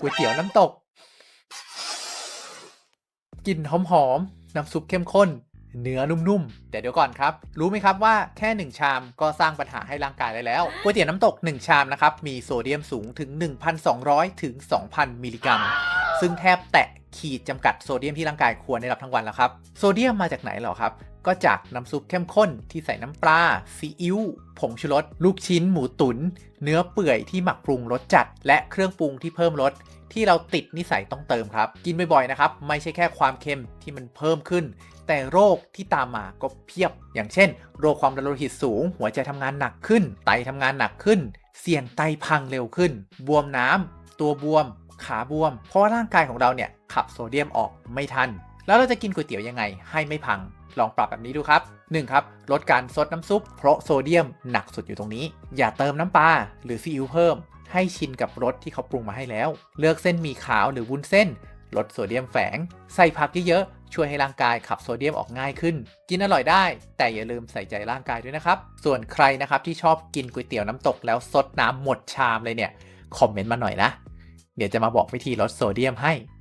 ก๋วยเตี๋ยวน้ำตกกลิ่นหอมๆ น้ำซุปเข้มข้น เนื้อนุ่มๆ แต่เดี๋ยวก่อนครับ รู้ไหมครับว่าแค่ 1 ชามก็สร้างปัญหาให้ร่างกายได้แล้วก๋วยเตี๋ยวน้ำตก 1 ชามนะครับ มีโซเดียมสูงถึง 1,200 ถึง 2,000 มิลลิกรัม ซึ่งแทบแตะ ขีดจำกัดโซเดียมที่ร่างกายควรได้รับทั้งวันแล้วครับ โซเดียมมาจากไหนหรอครับ ก็จากน้ำซุปเข้มข้นที่ใส่น้ำปลาซีอิ๊วผงชูรส ลูกชิ้น หมูตุน๋นเนื้อเปื่อยที่หมักปรุงรสจัด และเครื่องปรุงที่เพิ่มรสที่เราติดนิสัยต้องเติมครับ กินบ่อยๆนะครับ ไม่ใช่แค่ความเค็มที่มันเพิ่มขึ้น แต่โรคที่ตามมาก็เพียบ อย่างเช่น โรคความดันโลหิตสูง หัวใจทำงานหนักขึ้น ไตทำงานหนักขึ้น เสี่ยงไตพังเร็วขึ้น บวมน้ำตัวบวม ขาบวม เพราะว่าร่างกายของเราเนี่ย ขับโซเดียมออกไม่ทัน แล้วเราจะกินก๋วยเตี๋ยวยังไงให้ไม่พัง ลองปรับแบบนี้ดูครับ 1. ครับลดการซดน้ำซุป เพราะโซเดียมหนักสุดอยู่ตรงนี้ อย่าเติมน้ำปลาหรือซีอิ๊วเพิ่ม ให้ชินกับรสที่เขาปรุงมาให้แล้ว เลือกเส้นหมี่ขาวหรือวุ้นเส้นลดโซเดียมแฝง ใส่ผักเยอะๆ ช่วยให้ร่างกายขับโซเดียมออกง่ายขึ้น กินอร่อยได้ แต่อย่าลืมใส่ใจร่างกายด้วยนะครับ ส่วนใครนะครับที่ชอบกินก๋วยเตี๋ยวน้ำตกแล้วซดน้ำหมดชามเลยเนี่ย คอมเมนต์มาหน่อยนะ เดี๋ยวจะมาบอกวิธีลดโซเดียมให้